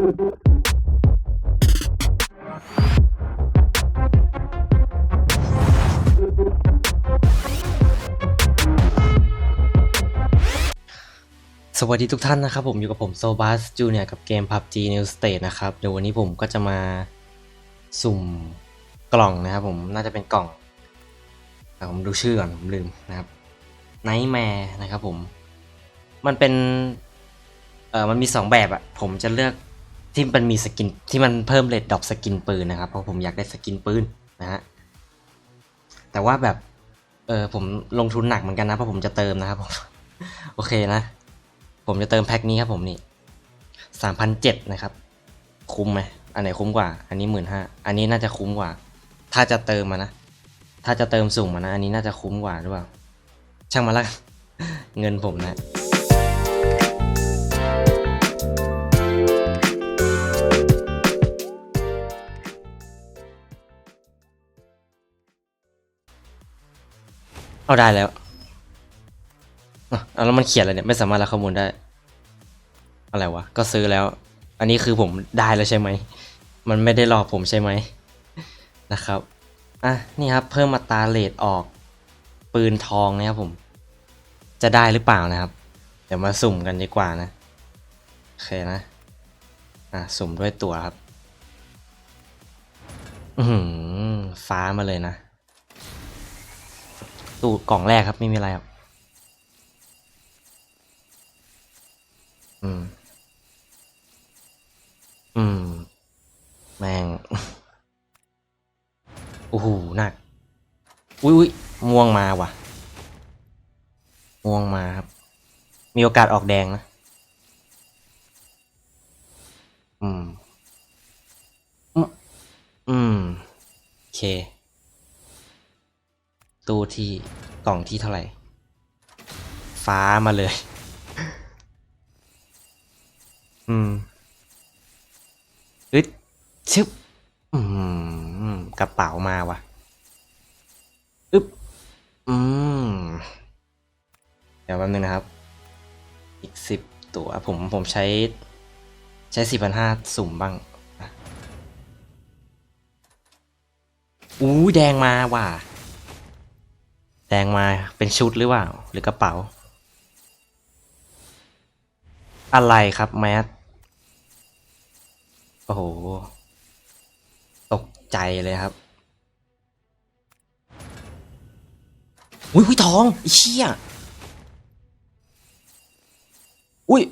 สวัสดีทุกท่านนะครับผมอยู่กับผมโซบัสจูเนียกับเกม PUBG New State นะครับเดี๋ยววันนี้ผมก็จะมาสุ่มกล่องนะครับผมน่าจะเป็นกล่องอ่ผมดูชื่อก่อนผมลืมนะครับ Nightmare นะครับผม มันเป็นเอ่อมันมีสองแบบอะผมจะเลือก ที่มันมีสกินที่มันเพิ่มเลดดรอปสกินปืนนะครับ เพราะผมอยากได้สกินปืนนะฮะแต่ว่าแบบเออผมลงทุนหนักเหมือนกันนะเพราะผมจะเติมนะครับผมโอเคนะ ผมจะเติมแพ็คนี้ครับผมนี่สามพันเจ็ดนะครับ คุ้มไหมอันไหนคุ้มกว่า อันนี้หมื่นห้าอันนี้น่าจะคุ้มกว่า ถ้าจะเติมมานะ ถ้าจะเติมสุ่มมานะ อันนี้น่าจะคุ้มกว่าหรือเปล่า ช่างมาละเงินผมนะ เอาได้แล้วเอาแล้วมันเขียนอะไรเนี่ยไม่สามารถรับข้อมูลได้ อะไรวะ ก็ซื้อแล้ว อันนี้คือผมได้แล้วใช่ไหม มันไม่ได้หลอกผมใช่ไหมนะครับ อะ นี่ครับ เพิ่มมาตาเลดออก ปืนทองนะครับผม จะได้หรือเปล่านะครับ เดี๋ยวมาสุ่มกันดีกว่านะ โอเคนะ อะ สุ่มด้วยตัวครับ อือหือฟ้ามาเลยนะ ตู้กล่องแรกครับไม่มีอะไรครับ อืม อืม แมงโอ้โหหนัก อุ้ยอุ้ยม่วงมาว่ะ ม่วงมาครับ มีโอกาสออกแดงนะ อืม อืม อืม โอเค ตู้ที่กล่องที่เท่าไหร่ ฟ้ามาเลย อืมอึดชึบอืมกระเป๋ามาว่ะอึ๊บอืม เดี๋ยวแป๊บนึงนะครับ อีกสิบตัวผมผมใช้ ใช้สี่พันห้าสุ่มบ้างอะอู้แดงมาว่ะ แดงมาเป็นชุดหรือเปล่า หรือกระเป๋า อะไรครับ แมสโอ้โห ตกใจเลยครับ อุ้ยอุ้ยทองไอ้เชี่ยอุ้ย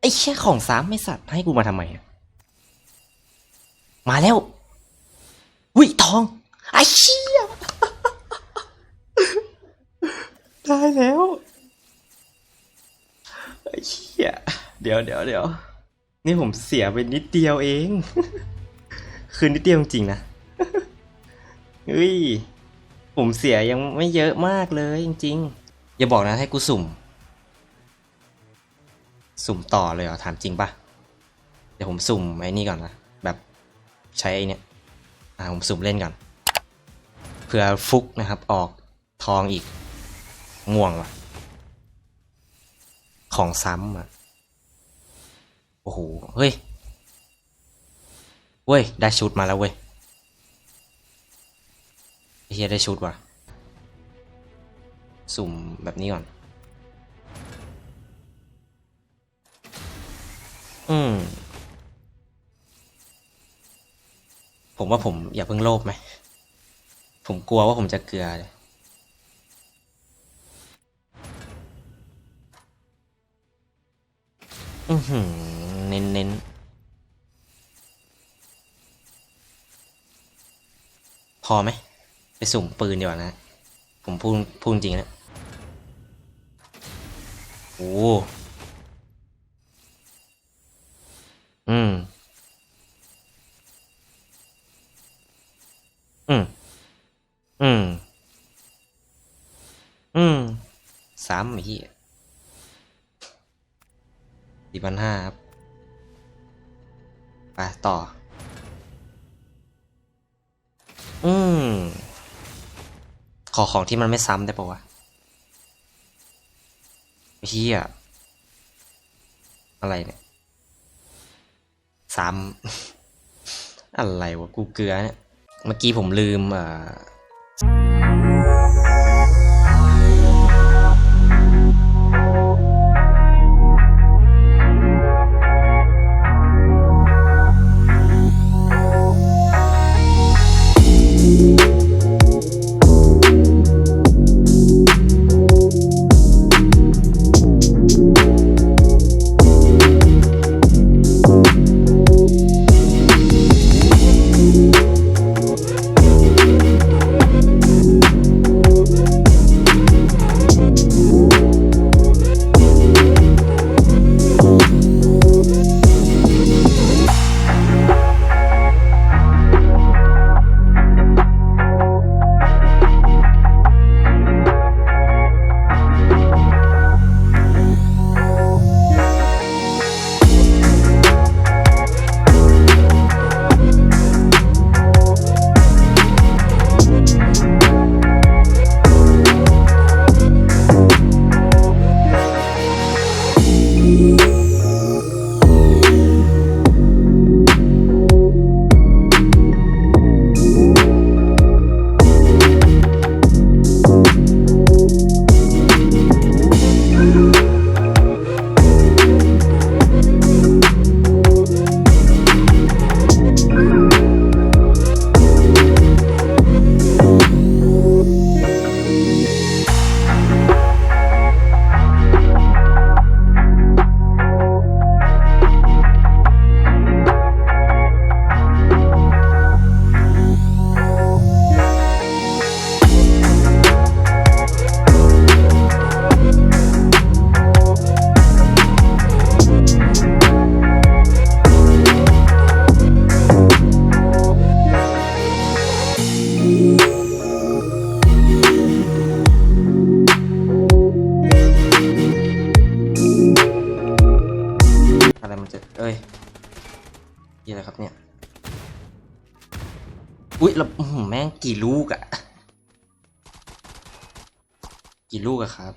ไอ้เชี่ยของสามไม่สัตว์ให้กูมาทำไมมาแล้วอุ้ยทองไอ้เชี่ย ได้แล้วไอ้เชี่ยเดี๋ยวเดี๋ยวเดี๋ยวนี่ผมเสียไปนิดเดียวเอง คือนิดเดียวจริงนะเฮ้ยผมเสียยังไม่เยอะมากเลยจริงๆ อย่าบอกนะให้กูสุ่ม สุ่มต่อเลยเหรอถามจริงปะเดี๋ยวผมสุ่มไอ้นี่ก่อนนะ แบบใช้ไอ้นี่อ่าผมสุ่มเล่นก่อนเผื่อฟุกนะครับออกทองอีก ง่วงว่ะ ของซ้ำอะ โอ้โห เฮ้ย เว้ย ได้ชุดมาแล้วเว้ยเฮียได้ชุดว่ะ สุ่มแบบนี้ก่อน อืม ผมว่าผมอย่าเพิ่งโลภไหม ผมกลัวว่าผมจะเกลือเลย อือหือเน้นเน้นพอไหม ไปสุ่มปืนดีกว่านะ ผมพูดพูดจริงนะ โอ้อืม อืม อืม อืมสามไอ้เหี้ยสี่ พันห้าครับ ไป ต่อ อืม ขอของที่มันไม่ซ้ำได้ปะวะเฮียอะไรเนี่ย ซ้ำ อะไรวะ กูเกลือเนี่ย เมื่อกี้ผมลืมอ่อ ครับเนี่ย อุ๊ยแล้วแม่งกี่ลูกอะกี่ลูกอะครับ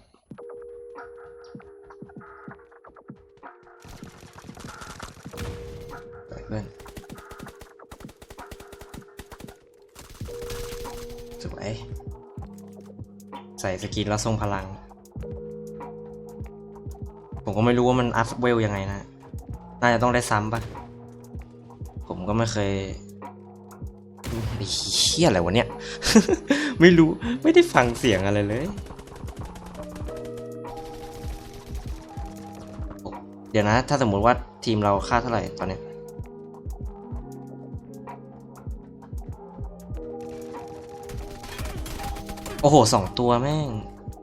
ไปเพื่อนสวยใส่สกินแล้วทรงพลัง ผมก็ไม่รู้ว่ามันอัพเวลยังไงนะ น่าจะต้องได้ซ้ำปะผม ก็ไม่เคยเฮียอะไรวะเนี่ย ไม่รู้ไม่ได้ฟังเสียงอะไรเลย เดี๋ยวนะ ถ้าสมมติว่าทีมเราค่าเท่าไหร่ตอนเนี้ยโอ้โหสองตัวแม่ง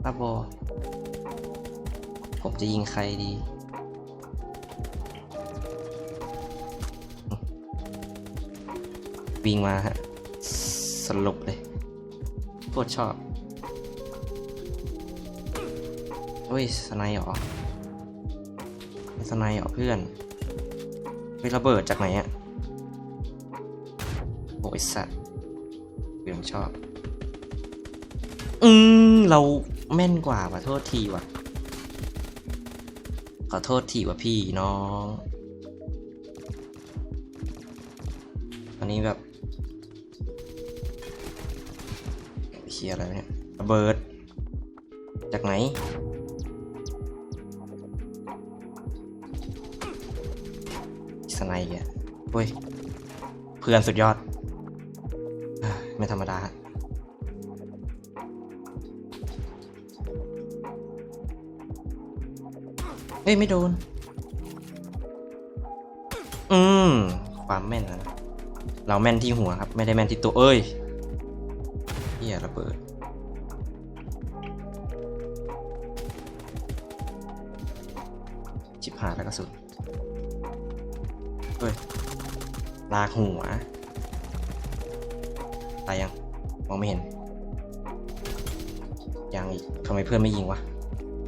บ้าบอผมจะยิงใครดี วิ่งมาฮะสลบเลยโคตรชอบเฮ้ยสไนด์เหรอไม่สไนด์เหรอเพื่อนไประเบิดจากไหนอะโอ้ยสัตว์เพื่อนชอบ อืมเราแม่นกว่าว่ะโทษทีว่ะ ขอโทษทีว่ะพี่น้องตอนนี้แบบ ชียอะไรเนี่ยระเบิด จากไหน สไนเกะเฮ้ย เพื่อนสุดยอด ไม่ธรรมดาฮะเฮ้ย ไม่โดน อืม ความแม่นนะ เราแม่นที่หัวครับ ไม่ได้แม่นที่ตัว เอ้ย เฮียระเบิด ชิบหายแล้วกระสุนเฮ้ย ลากหัว ตายยัง มองไม่เห็น ยังอีกทำไมเพื่อนไม่ยิงวะ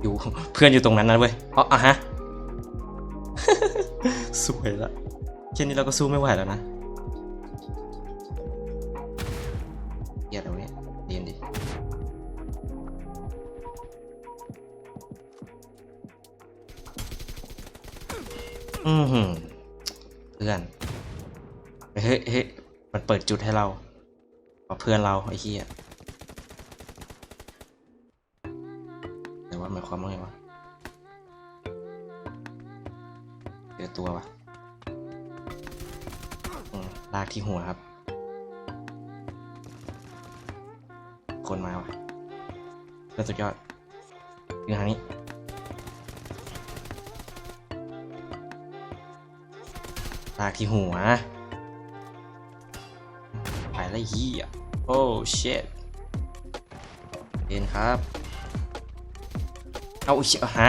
อยู่ เพื่อนอยู่ตรงนั้นนะเว้ยอ๋ออะฮะ สวยละแค่นี้เราก็สู้ไม่ไหวแล้วนะ ยเรียนดิอือหือเพื่อน เฮ้ยเฮ้ยมันเปิดจุดให้เราเพื่อนเราไอ้เหี้ยแต่ว่าหมายความว่าไงวะเจอตัววะลากที่หัวครับ คนมาวะเพื่อนสุดยอดยืนทางนี้ลากที่หัว ไปแล้วเฮียโอ้เชดเห็นครับ เอาเชี่ยฮะ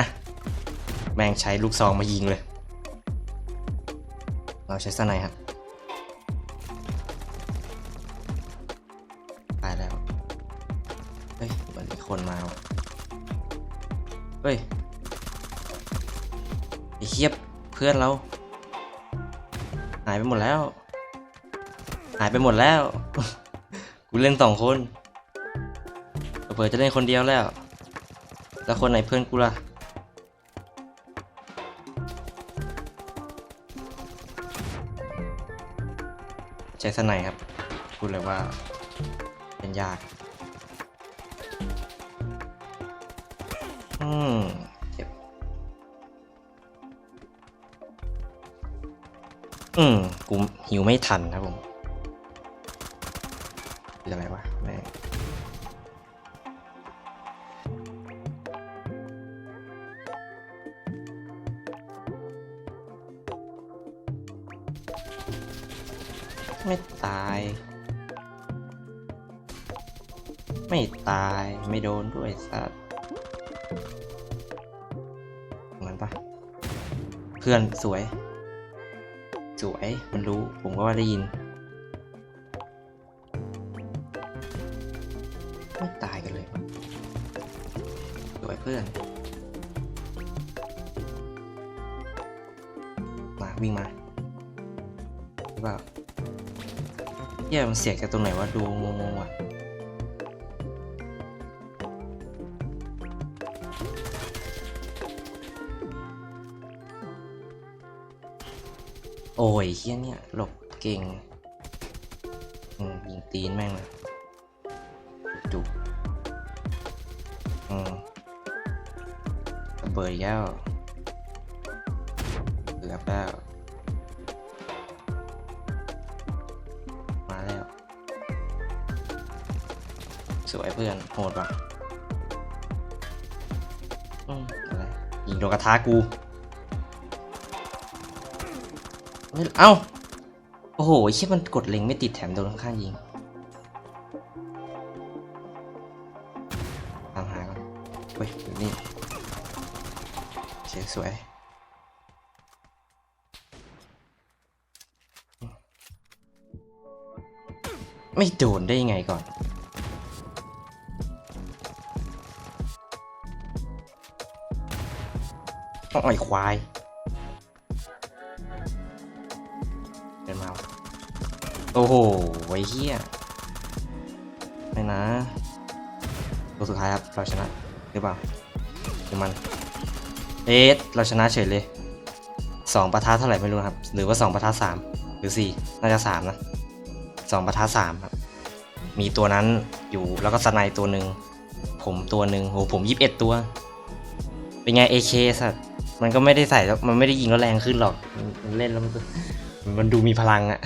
แม่งใช้ลูกซองมายิงเลย เราใช้สไนครับ คนมาวะเฮ้ยไอ้เฮียเพื่อนเรา หายไปหมดแล้ว หายไปหมดแล้ว กูเล่นสองคนเผื่อจะเล่นคนเดียวแล้ว แล้วคนไหนเพื่อนกูล่ะใช้สไนครับพูดเลยว่าเป็นยาก อืมเจ็บอืมกูหิวไม่ทันครับผมเป็นอะไรวะแม่ไม่ตาย ไม่ตาย ไม่โดนด้วยสัตว์ พื่อนสวย สวยมันรู้ผมก็ว่าได้ยิน ไม่ตายกันเลย สวยเพื่อน มาวิ่งมาหรือเปล่าเหี้ยมันเสียงจากตรงไหนวะดูงงๆว่ะ โอ้ยเฮียเนี่ย หลบเก่งอืมยิงตีนแม่งเลยจุกอืมระเบิดอีกแล้วเกือบแล้วมาแล้ว สวยเพื่อนโหดว่ะอืมอะไรยิงโดนกระทะกู เอ้า โอ้โหเชี่ยมันกดเล็งไม่ติดแถมโดนข้างๆยิงตามหาก่อนเฮ้ยอยู่นี่เสียสวยไม่โดนได้ยังไงก่อน ต้องอ่อยควาย เดินมาโอ้โหไอ้เหี้ยไม่นะตัวสุดท้ายครับ เราชนะหรือเปล่าหรือมัน เอ๊ะเราชนะเฉยเลยสองประทัดเท่าไหร่ไม่รู้ครับ หรือว่าสองประทัดสามหรือสี่น่าจะสามนะสองประทัดสามครับ มีตัวนั้นอยู่แล้วก็สไนตัวหนึ่งผมตัวหนึ่งโหผมยี่สิบเอ็ดตัว เป็นไง AK สัตว์มันก็ไม่ได้ใส่แล้วมันไม่ได้ยิงแล้วแรงขึ้นหรอก มันเล่นแล้วมัน มันดูมีพลังอะ